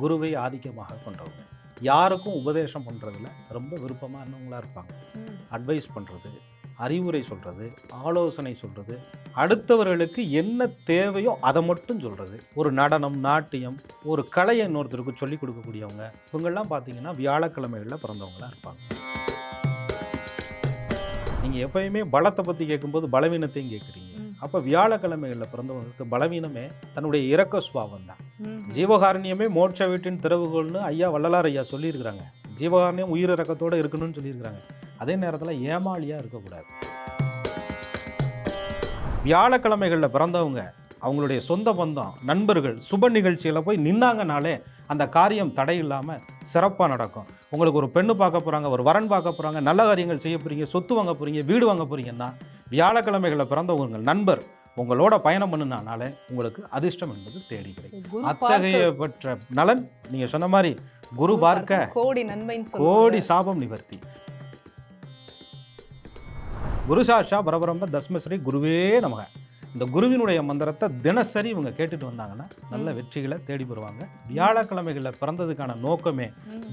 குருவை ஆதிக்கமாக கொண்டவங்க. யாருக்கும் உபதேசம் பண்ணுறதுல ரொம்ப விருப்பமானவங்களா இருப்பாங்க. அட்வைஸ் பண்ணுறது அறிவுரை சொல்கிறது ஆலோசனை சொல்கிறது அடுத்தவர்களுக்கு என்ன தேவையோ அதை மட்டும் சொல்கிறது ஒரு நடனம் நாட்டியம் ஒரு கலையை இன்னொருத்தருக்கு சொல்லிக் கொடுக்கக்கூடியவங்க இவங்கெல்லாம் பார்த்தீங்கன்னா வியாழக்கிழமைகளில் பிறந்தவங்களா இருப்பாங்க. நீங்கள் எப்பயுமே பலத்தை பற்றி கேட்கும்போது பலவீனத்தையும் கேட்குறீங்க. அப்போ வியாழக்கிழமைகளில் பிறந்தவங்களுக்கு பலவீனமே தன்னுடைய இரக்க சுபாவம் தான். ஜீவகாருண்யமே மோட்ச வீட்டின் திறவுகோல்னு ஐயா வள்ளலார் ஐயா சொல்லியிருக்கிறாங்க. ஜீவகாருண்யம் உயிர் இறக்கத்தோடு இருக்கணும்னு சொல்லியிருக்கிறாங்க. அதே நேரத்தில் ஏமாளியாக இருக்கக்கூடாது. வியாழக்கிழமைகளில் பிறந்தவங்க அவங்களுடைய சொந்த பந்தம் நண்பர்கள் சுப நிகழ்ச்சியில் போய் நின்னாங்கனாலே அந்த காரியம் தடை இல்லாமல் சிறப்பாக நடக்கும். உங்களுக்கு ஒரு பெண்ணு பார்க்க போகிறாங்க ஒரு வரன் பார்க்க போகிறாங்க நல்ல காரியங்கள் செய்ய போகிறீங்க சொத்து வாங்க போகிறீங்க வீடு வாங்க போகிறீங்கன்னா வியாழக்கிழமைகளில் பிறந்தவங்க உங்கள் நண்பர் உங்களோட பயணம் பண்ணுனாலே உங்களுக்கு அதிர்ஷ்டம் என்பது தேடி கிடைக்கும். அத்தகைய பெற்ற நலன் நீங்க சொன்ன மாதிரி குரு பார்க்க கோடி நன்மைன்னு கோடி சாபம் நிவர்த்தி. குரு சாஷா பரபரம்ப தஸ்மஸ்ரீ குருவே நமக. இந்த குருவினுடைய மந்திரத்தை தினசரி இவங்க கேட்டுட்டு வந்தாங்கன்னா நல்ல. வெற்றிகளை தேடி பெறுவாங்க வியாழக்கிழமைகளில் பிறந்ததுக்கான நோக்கமே.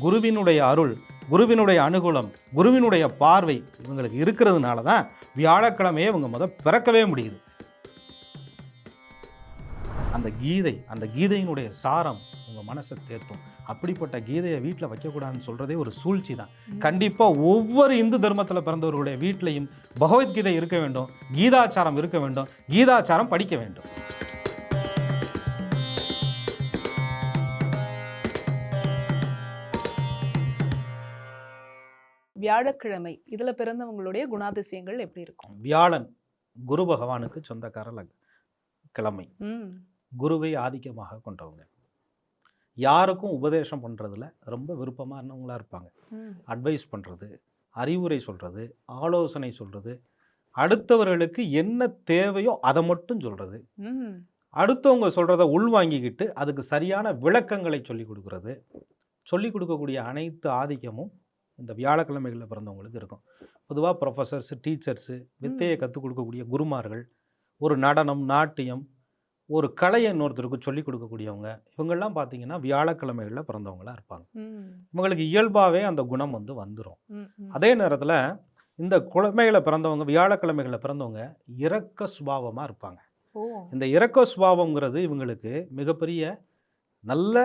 குருவினுடைய அருள் குருவினுடைய அனுகூலம் குருவினுடைய பார்வை இவங்களுக்கு இருக்கிறதுனால தான் வியாழக்கிழமையே இவங்க முத பிறக்கவே முடியுது அந்த கீதை அந்த கீதையினுடைய சாரம் உங்கள் மனசை தேர்த்தும் அப்படிப்பட்ட கீதையை வீட்டில் வைக்கக்கூடாதுன்னு சொல்கிறதே ஒரு சூழ்ச்சி தான். கண்டிப்பாக ஒவ்வொரு இந்து தர்மத்தில் பிறந்தவர்களுடைய வீட்லையும் பகவத்கீதை இருக்க வேண்டும் கீதாச்சாரம் இருக்க வேண்டும் கீதாச்சாரம் படிக்க வேண்டும். வியாழக்கிழமை இதுல பிறந்தவங்களுடைய குணாதிசயங்கள் எப்படி இருக்கும்? வியாழன் குரு பகவானுக்கு சொந்தக்கார கிழமை. குருவை ஆதிக்கமாக கொண்டவங்க. யாருக்கும் உபதேசம் பண்ணுறதுல ரொம்ப விருப்பமானவங்களா இருப்பாங்க. அட்வைஸ் பண்ணுறது அறிவுரை சொல்கிறது ஆலோசனை சொல்கிறது அடுத்தவர்களுக்கு என்ன தேவையோ அதை மட்டும் சொல்கிறது. அடுத்தவங்க சொல்கிறத உள்வாங்கிக்கிட்டு அதுக்கு சரியான விளக்கங்களை சொல்லி கொடுக்கறது. சொல்லி கொடுக்கக்கூடிய அனைத்து ஆதிக்கமும் இந்த வியாழக்கிழமைகளில் பிறந்தவங்களுக்கு இருக்கும். பொதுவாக ப்ரொஃபஸர்ஸு டீச்சர்ஸு வித்தையை கற்றுக் கொடுக்கக்கூடிய குருமார்கள் ஒரு நடனம் நாட்டியம் ஒரு கலையை இன்னொருத்தருக்கு சொல்லிக் கொடுக்கக்கூடியவங்க இவங்கெல்லாம் பார்த்தீங்கன்னா வியாழக்கிழமைகளில் பிறந்தவங்களா இருப்பாங்க. இவங்களுக்கு இயல்பாகவே அந்த குணம் வந்து வந்துடும். அதே நேரத்தில் இந்த கிழமைகளை பிறந்தவங்க வியாழக்கிழமைகளில் பிறந்தவங்க இரக்க சுபாவமாக இருப்பாங்க. இந்த இரக்க சுபாவம்ங்கிறது இவங்களுக்கு மிகப்பெரிய நல்ல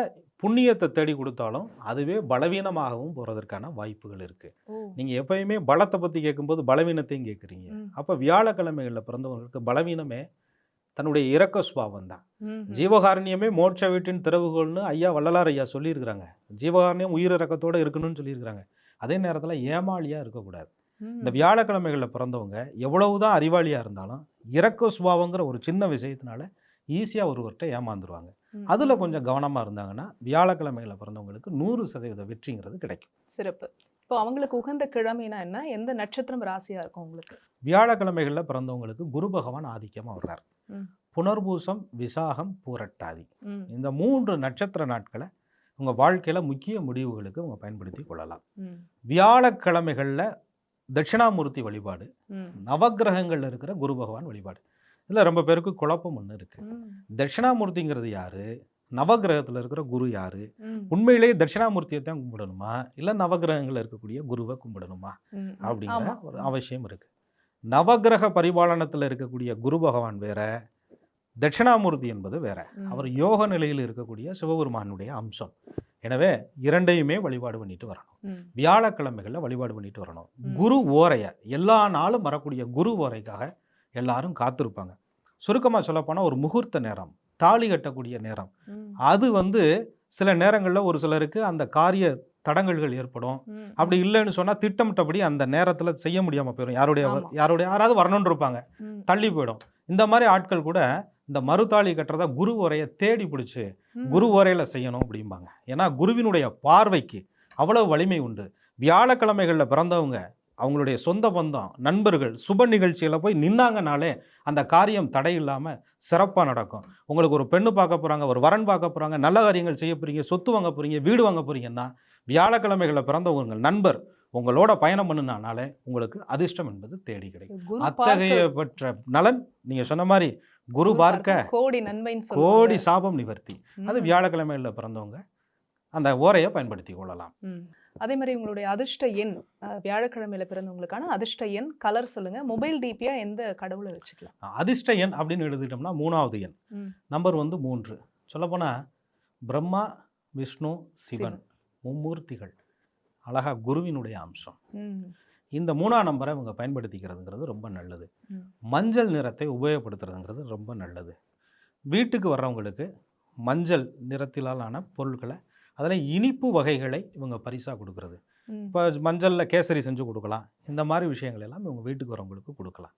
புண்ணியத்தை தேடி கொடுத்தாலும் அதுவே பலவீனமாகவும் போகிறதற்கான வாய்ப்புகள் இருக்குது நீங்கள் எப்பயுமே பலத்தை பற்றி கேட்கும்போது பலவீனத்தையும் கேட்குறீங்க. அப்போ வியாழக்கிழமைகளில் பிறந்தவங்களுக்கு பலவீனமே தன்னுடைய இரக்க சுபாவம் தான். ஜீவகாருண்யமே மோட்ச வீட்டின் திறவுகோல்னு ஐயா வள்ளலார் ஐயா சொல்லியிருக்கிறாங்க. ஜீவகாருண்யம் உயிர் இறக்கத்தோடு இருக்கணும்னு சொல்லியிருக்கிறாங்க. அதே நேரத்தில் ஏமாளியாக இருக்கக்கூடாது. இந்த வியாழக்கிழமைகளில் பிறந்தவங்க எவ்வளவுதான் அறிவாளியாக இருந்தாலும் இரக்க சுபாவங்கிற ஒரு சின்ன விஷயத்தினால ஈஸியாக ஒருவர்கிட்ட ஏமாந்துருவாங்க. அதில் கொஞ்சம் கவனமாக இருந்தாங்கன்னா வியாழக்கிழமைகளில் பிறந்தவங்களுக்கு நூறு சதவீத வெற்றிங்கிறது கிடைக்கும். சிறப்பு. இப்போ அவங்களுக்கு உகந்த கிழமைனா என்ன? எந்த நட்சத்திரம் ராசியா இருக்கும் உங்களுக்கு? வியாழக்கிழமைகளில் பிறந்தவங்களுக்கு குரு பகவான் ஆதிக்கமாக வர்றார். புனர்பூசம் விசாகம் பூரட்டாதி. இந்த மூன்று நட்சத்திர நாட்களை உங்கள் வாழ்க்கையில் முக்கிய முடிவுகளுக்கு அவங்க பயன்படுத்தி கொள்ளலாம். வியாழக்கிழமைகளில் தட்சிணாமூர்த்தி வழிபாடு ம். நவக்கிரகங்கள்ல இருக்கிற குரு பகவான் வழிபாடு இதில் ரொம்ப பேருக்கு குழப்பம் ஒன்று இருக்குது. தட்சிணாமூர்த்திங்கிறது யாரு நவக்கிரகத்தில் இருக்கிற குரு யாரு. உண்மையிலேயே தட்சிணாமூர்த்தியை தான் கும்பிடணுமா இல்லை நவக்கிரகங்கள் இருக்கக்கூடிய குருவை கும்பிடணுமா. அப்படிங்கிற. ஒரு அவசியம் இருக்கு நவக்கிரக பரிபாலனத்தில் இருக்கக்கூடிய குரு பகவான் வேற தட்சிணாமூர்த்தி என்பது வேற. அவர் யோக நிலையில் இருக்கக்கூடிய சிவபெருமானுடைய அம்சம் எனவே இரண்டையுமே வழிபாடு பண்ணிட்டு வரணும். வியாழக்கிழமைகளில் வழிபாடு பண்ணிட்டு வரணும். குரு ஓரையை எல்லா நாளும் வரக்கூடிய குரு ஓரைக்காக எல்லாரும் காத்திருப்பாங்க சுருக்கமாக சொல்லப்போனால் ஒரு முகூர்த்த நேரம் தாலி கட்டக்கூடிய நேரம். அது வந்து சில நேரங்களில் ஒரு சிலருக்கு அந்த காரிய தடங்கல்கள் ஏற்படும். அப்படி இல்லைன்னு சொன்னால் திட்டமிட்டபடி அந்த நேரத்தில் செய்ய முடியாமல் போயிடும் யாருடைய. யாருடைய யாராவது வரணும்னு இருப்பாங்க. தள்ளி போயிடும் இந்த மாதிரி ஆட்கள் கூட இந்த மறுதாளி கட்டுறதா குரு உரையை தேடி பிடிச்சி. குரு உரையில் செய்யணும் அப்படிம்பாங்க ஏன்னா குருவினுடைய பார்வைக்கு அவ்வளவு வலிமை உண்டு வியாழக்கிழமைகளில் பிறந்தவங்க அவங்களுடைய சொந்த பந்தம் நண்பர்கள் சுப நிகழ்ச்சியில் போய் நின்னாங்கனாலே அந்த காரியம் தடை இல்லாமல் சிறப்பாக நடக்கும் உங்களுக்கு ஒரு பெண்ணு பார்க்க போகிறாங்க ஒரு வரன் பார்க்க போகிறாங்க நல்ல காரியங்கள் செய்ய போகிறீங்க சொத்து வாங்க போகிறீங்க வீடு வாங்க போகிறீங்கன்னா வியாழக்கிழமைகளில் பிறந்த உங்கள் நண்பர் உங்களோட பயணம் பண்ணுனாலே உங்களுக்கு அதிர்ஷ்டம் என்பது தேடி கிடைக்கும். அத்தகைய பெற்ற நலன் நீங்கள் சொன்ன மாதிரி குரு பார்க்க கோடி நன்மைன்னு கோடி சாபம் நிவர்த்தி. அது. வியாழக்கிழமையில் பிறந்தவங்க அந்த ஓரையை பயன்படுத்தி கொள்ளலாம். அதே மாதிரி உங்களுடைய அதிர்ஷ்ட எண் வியாழக்கிழமையில பிறந்தவங்களுக்கான அதிர்ஷ்ட எண் கலர் சொல்லுங்க. மொபைல் டிபியா எந்த கடவுளை வச்சுக்கலாம்? அதிர்ஷ்ட எண் அப்படின்னு எழுதிட்டோம்னா மூணாவது எண். நம்பர் வந்து மூன்று. சொல்லப்போனால் பிரம்மா விஷ்ணு சிவன். மும்மூர்த்திகள் அழகா குருவினுடைய அம்சம். இந்த மூணாம் நம்பரை இவங்க பயன்படுத்திக்கிறதுங்கிறது ரொம்ப நல்லது. மஞ்சள் நிறத்தை உபயோகப்படுத்துறதுங்கிறது ரொம்ப நல்லது வீட்டுக்கு வர்றவங்களுக்கு மஞ்சள் நிறத்திலான பொருட்களை அதில் இனிப்பு வகைகளை இவங்க பரிசாக கொடுக்கறது. இப்போ மஞ்சளில் கேசரி செஞ்சு கொடுக்கலாம் இந்த மாதிரி விஷயங்கள் எல்லாம் இவங்க வீட்டுக்கு வரவங்களுக்கு கொடுக்கலாம்.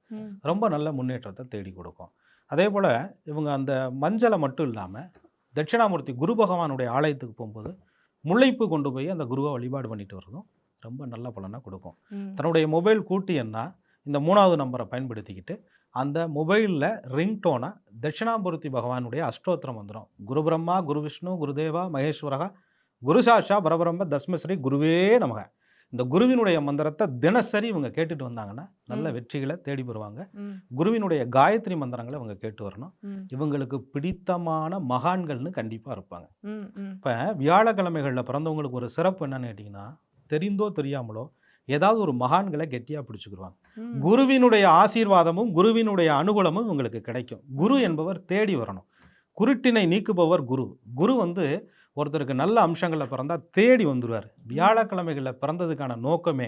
ரொம்ப நல்ல முன்னேற்றத்தை தேடி கொடுக்கும் அதே போல் இவங்க அந்த மஞ்சளை மட்டும் இல்லாமல் தட்சிணாமூர்த்தி குரு பகவானுடைய ஆலயத்துக்கு போகும்போது முல்லைப்பூ கொண்டு போய் அந்த குருவை வழிபாடு பண்ணிட்டு வர்றதும் ரொம்ப நல்ல பலனை கொடுக்கும். தன்னுடைய மொபைல் கூட்டி என்ன இந்த மூணாவது நம்பரை பயன்படுத்திக்கிட்டு அந்த மொபைலில் ரிங்டோனை தட்சிணாமூர்த்தி பகவானுடைய அஷ்டோத்திரம் வந்துடும் குரு பிரம்மா குரு விஷ்ணு குருதேவா மகேஸ்வரகா குரு சாட்சா பரபிரம்ம தஸ்மஸ்ரீ குருவே நமக. இந்த குருவினுடைய மந்திரத்தை தினசரி இவங்க கேட்டுட்டு வந்தாங்கன்னா நல்ல. வெற்றிகளை தேடி பெறுவாங்க. குருவினுடைய காயத்ரி மந்திரங்களை இவங்க கேட்டு வரணும். இவங்களுக்கு பிடித்தமான மகான்கள்னு கண்டிப்பாக இருப்பாங்க. இப்போ வியாழக்கிழமைகளில் பிறந்தவங்களுக்கு ஒரு சிறப்பு என்னன்னு கேட்டிங்கன்னா தெரிந்தோ தெரியாமலோ ஏதாவது ஒரு மகான்களை கெட்டியாக பிடிச்சிக்கிடுவாங்க. குருவினுடைய ஆசீர்வாதமும் குருவினுடைய அனுகூலமும் உங்களுக்கு கிடைக்கும் குரு என்பவர் தேடி வரணும் குருட்டினை நீக்குபவர் குரு குரு வந்து ஒருத்தருக்கு நல்ல அம்சங்களில் பிறந்தா தேடி வந்துடுவார் வியாழக்கிழமைகளில் பிறந்ததுக்கான நோக்கமே.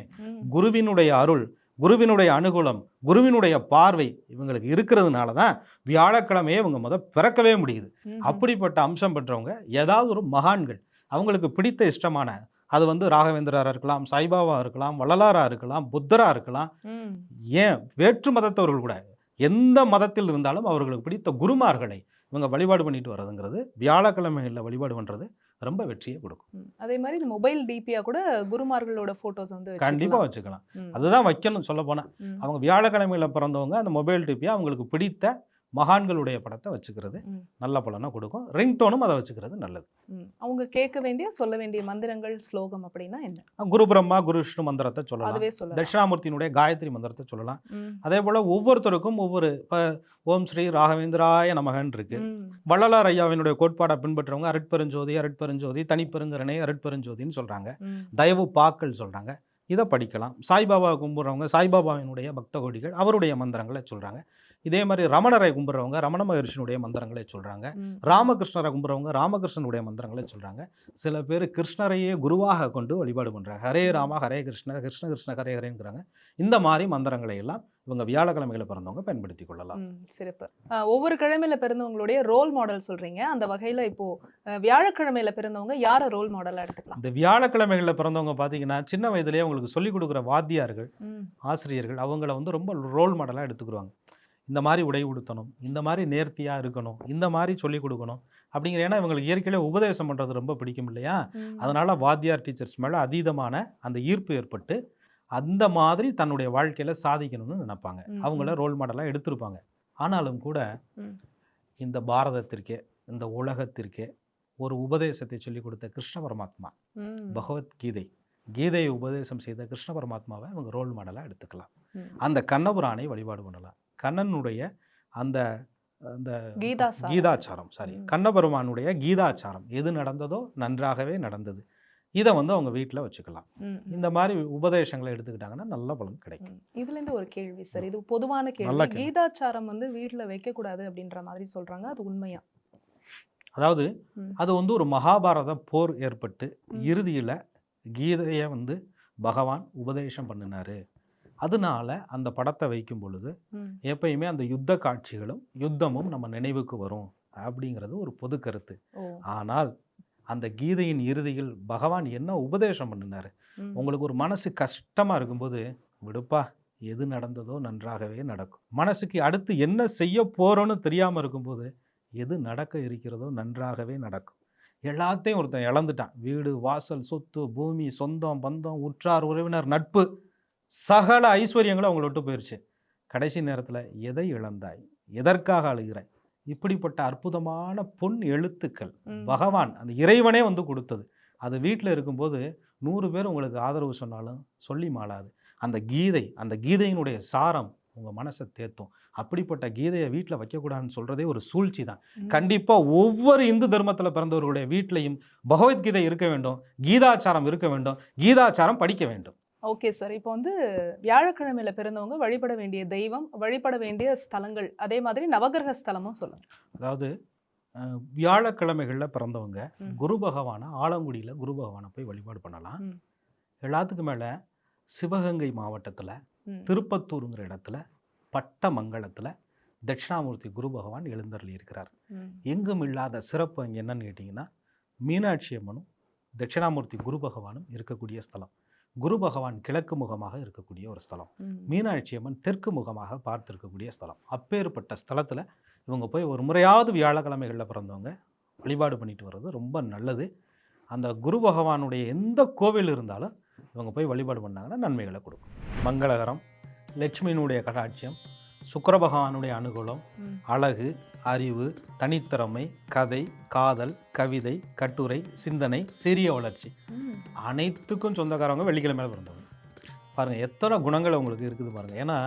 குருவினுடைய அருள் குருவினுடைய அனுகூலம் குருவினுடைய பார்வை இவங்களுக்கு இருக்கிறதுனால தான் வியாழக்கிழமையே இவங்க முத பிறக்கவே முடியுது. அப்படிப்பட்ட அம்சம் பெற்றவங்க ஏதாவது ஒரு மகான்கள் அவங்களுக்கு பிடித்த இஷ்டமான அது வந்து ராகவேந்திரராக இருக்கலாம் சாய்பாபா இருக்கலாம் வள்ளலாரா இருக்கலாம் புத்தரா இருக்கலாம். ஏன் வேற்று மதத்தவர்கள் கூட எந்த மதத்தில் இருந்தாலும் அவர்களுக்கு பிடித்த குருமார்களை இவங்க வழிபாடு பண்ணிட்டு வர்றதுங்கிறது வியாழக்கிழமைகளில் வழிபாடு பண்ணுறது ரொம்ப வெற்றியை கொடுக்கும். அதே மாதிரி இந்த மொபைல் டிபியா கூட குருமார்களோட போட்டோஸ் வந்து கண்டிப்பாக வச்சுக்கலாம். அதுதான் வைக்கணும் சொல்ல போனால். அவங்க வியாழக்கிழமையில் பிறந்தவங்க அந்த மொபைல் டிப்பியை அவங்களுக்கு பிடித்த மகான்களுடைய படத்தை வச்சுக்கிறது. நல்ல பலனை கொடுக்கும். ரிங்டோனும் அதை வச்சுக்கிறது நல்லது. அவங்க கேட்க வேண்டிய சொல்ல வேண்டிய மந்திரங்கள் ஸ்லோகம் அப்படின்னா என்ன? குரு பிரம்மா குரு விஷ்ணு மந்திரத்தை சொல்லலாம். தட்சிணாமூர்த்தியினுடைய காயத்ரி மந்திரத்தை சொல்லலாம். அதே போல் ஒவ்வொருத்தருக்கும் ஒவ்வொரு இப்போ ஓம் ஸ்ரீ ராகவேந்திராய நமகன் இருக்கு. வள்ளலார் ஐயாவினுடைய கோட்பாடை பின்பற்றவங்க அருட்பெருஞ்சோதி அருட்பெருஞ்சோதி தனிப்பெருங்கரணை அருட்பெருஞ்சோதின்னு சொல்கிறாங்க ம். தயவு பாக்கள் சொல்கிறாங்க இதை படிக்கலாம். சாய்பாபா கும்பிட்றவங்க சாய்பாபாவினுடைய பக்த கோடிகள் அவருடைய மந்திரங்களை சொல்கிறாங்க இதே மாதிரி ரமணரை கும்பிட்றவங்க ரமண மகர்ஷினுடைய மந்திரங்களை சொல்கிறாங்க. ராமகிருஷ்ணரை கும்பிட்றவங்க ராமகிருஷ்ணனுடைய மந்திரங்களை சொல்கிறாங்க சில பேர் கிருஷ்ணரையே குருவாக கொண்டு வழிபாடு பண்ணுறாங்க ஹரே ராமா ஹரே கிருஷ்ண கிருஷ்ண கிருஷ்ண ஹரே ஹரேங்கிறாங்க. இந்த மாதிரி மந்திரங்களை எல்லாம் இவங்க வியாழக்கிழமையில் பிறந்தவங்க பயன்படுத்தி கொள்ளலாம். சிறப்பு. ஒவ்வொரு கிழமையில பிறந்தவங்களுடைய ரோல் மாடல் சொல்றீங்க. அந்த வகையில இப்போ வியாழக்கிழமையில பிறந்தவங்க யார ரோல் மாடலா எடுத்துக்கலாம்? இந்த வியாழக்கிழமைகளில் பிறந்தவங்க பார்த்தீங்கன்னா சின்ன வயதிலேயே அவங்களுக்கு சொல்லிக் கொடுக்குற வாத்தியார்கள். ஆசிரியர்கள் அவங்கள வந்து ரொம்ப ரோல் மாடலாக எடுத்துக்கிடுவாங்க இந்த மாதிரி உடை உடுத்தணும் இந்த மாதிரி நேர்த்தியாக இருக்கணும் இந்த மாதிரி சொல்லிக் கொடுக்கணும் அப்படிங்கிற ஏன்னா இவங்களுக்கு இயற்கையிலே உபதேசம் பண்ணுறது ரொம்ப பிடிக்கும் இல்லையா. அதனால் வாத்தியார் டீச்சர்ஸ் மேலே அதீதமான அந்த ஈர்ப்பு ஏற்பட்டு அந்த மாதிரி தன்னுடைய வாழ்க்கையில் சாதிக்கணும்னு நினைப்பாங்க அவங்கள. ரோல் மாடலாக எடுத்திருப்பாங்க ஆனாலும் கூட. இந்த பாரதத்திற்கே இந்த உலகத்திற்கே ஒரு உபதேசத்தை சொல்லிக் கொடுத்த கிருஷ்ண பரமாத்மா. பகவத்கீதை கீதையை உபதேசம் செய்த கிருஷ்ண பரமாத்மாவை இவங்க ரோல் மாடலாக எடுத்துக்கலாம். அந்த கண்ணபுரானை வழிபாடு பண்ணலாம் கண்ணனுடைய அந்த அந்த கீதா சார் கீதாச்சாரம் சாரி. கண்ணபெருமானுடைய கீதாச்சாரம் எது நடந்ததோ நன்றாகவே நடந்தது இதை வந்து அவங்க வீட்டில் வச்சுக்கலாம். இந்த மாதிரி உபதேசங்களை எடுத்துக்கிட்டாங்கன்னா நல்ல பலன் கிடைக்கும் ம். இதுல இருந்து ஒரு கேள்வி சார் இது பொதுவான கேள்வி. கீதாச்சாரம் வந்து வீட்ல வைக்க கூடாது அப்படின்ற மாதிரி சொல்றாங்க அது உண்மையா அதாவது. அது வந்து ஒரு மகாபாரத போர் ஏற்பட்டு. இறுதியில் கீதையை வந்து பகவான் உபதேசம் பண்ணினாரு அதனால அந்த படத்தை வைக்கும் பொழுது. எப்பயுமே அந்த யுத்த காட்சிகளும் யுத்தமும் நம்ம நினைவுக்கு வரும். அப்படிங்கிறது ஒரு பொது கருத்து. ஆனால் அந்த கீதையின் இறுதியில் பகவான் என்ன உபதேசம் பண்ணினாரு. உங்களுக்கு ஒரு மனசு கஷ்டமாக இருக்கும்போது விடுப்பா எது நடந்ததோ நன்றாகவே நடக்கும். மனசுக்கு அடுத்து என்ன செய்ய போகிறோன்னு தெரியாமல் இருக்கும்போது எது நடக்க இருக்கிறதோ நன்றாகவே நடக்கும். எல்லாத்தையும் ஒருத்தன் இழந்துட்டான். வீடு வாசல் சொத்து பூமி சொந்தம் பந்தம் உற்றார் உறவினர் நட்பு. சகல ஐஸ்வர்யங்களும் அவங்கள விட்டு போயிடுச்சு கடைசி நேரத்தில் எதை இழந்தாய்? எதற்காக அழுகிறாய் இப்படிப்பட்ட அற்புதமான பொன் எழுத்துக்கள். பகவான் அந்த இறைவனே வந்து கொடுத்தது. அது வீட்டில் இருக்கும்போது நூறு பேர் உங்களுக்கு ஆதரவு சொன்னாலும் சொல்லி மாளாது. அந்த கீதை அந்த கீதையினுடைய சாரம் உங்கள் மனசை தேத்தும். அப்படிப்பட்ட கீதையை வீட்டில் வைக்கக்கூடாதுன்னு சொல்கிறதே ஒரு சூழ்ச்சி தான். கண்டிப்பாக ஒவ்வொரு இந்து தர்மத்தில் பிறந்தவர்களுடைய வீட்லையும் பகவத்கீதை இருக்க வேண்டும் கீதாச்சாரம் இருக்க வேண்டும் கீதாச்சாரம் படிக்க வேண்டும். ஓகே சார் இப்போ வந்து வியாழக்கிழமையில பிறந்தவங்க வழிபட வேண்டிய தெய்வம் வழிபட வேண்டிய ஸ்தலங்கள் அதே மாதிரி நவகிரக ஸ்தலமும் சொல்லுங்க அதாவது வியாழக்கிழமைகளில் பிறந்தவங்க. குரு பகவானை ஆலங்குடியில் குரு பகவானை போய் வழிபாடு பண்ணலாம். எல்லாத்துக்கும் மேலே சிவகங்கை மாவட்டத்தில். திருப்பத்தூருங்கிற இடத்துல பட்டமங்கலத்தில் தட்சிணாமூர்த்தி குரு பகவான் எழுந்தருளி இருக்கிறார். எங்கும் இல்லாத சிறப்பு அங்கே என்னன்னு கேட்டிங்கன்னா மீனாட்சி அம்மனும் தட்சிணாமூர்த்தி குரு பகவானும் இருக்கக்கூடிய ஸ்தலம் குரு பகவான் கிழக்கு முகமாக இருக்கக்கூடிய ஒரு ஸ்தலம். மீனாட்சி அம்மன் தெற்கு முகமாக பார்த்திருக்கக்கூடிய ஸ்தலம் அப்பேற்பட்ட ஸ்தலத்தில் இவங்க போய் ஒரு முறையாவது வியாழக்கிழமைகளில் பிறந்தவங்க வழிபாடு பண்ணிட்டு வர்றது ரொம்ப நல்லது அந்த குரு பகவானுடைய எந்த கோவில் இருந்தாலும் இவங்க போய் வழிபாடு பண்ணாங்கன்னா நன்மைகளை கொடுக்கும் மங்களகரம் லட்சுமியினுடைய கடாட்சியம் சுக்கிர பகவானுடைய அனுகூலம். அழகு அறிவு தனித்திறமை கதை காதல் கவிதை கட்டுரை சிந்தனை சிறிய வளர்ச்சி. அனைத்துக்கும் சொந்தக்காரவங்க வெள்ளிக்கிழமையில பிறந்தவங்க. பாருங்கள் எத்தனை குணங்கள் உங்களுக்கு இருக்குது பாருங்கள் ஏன்னா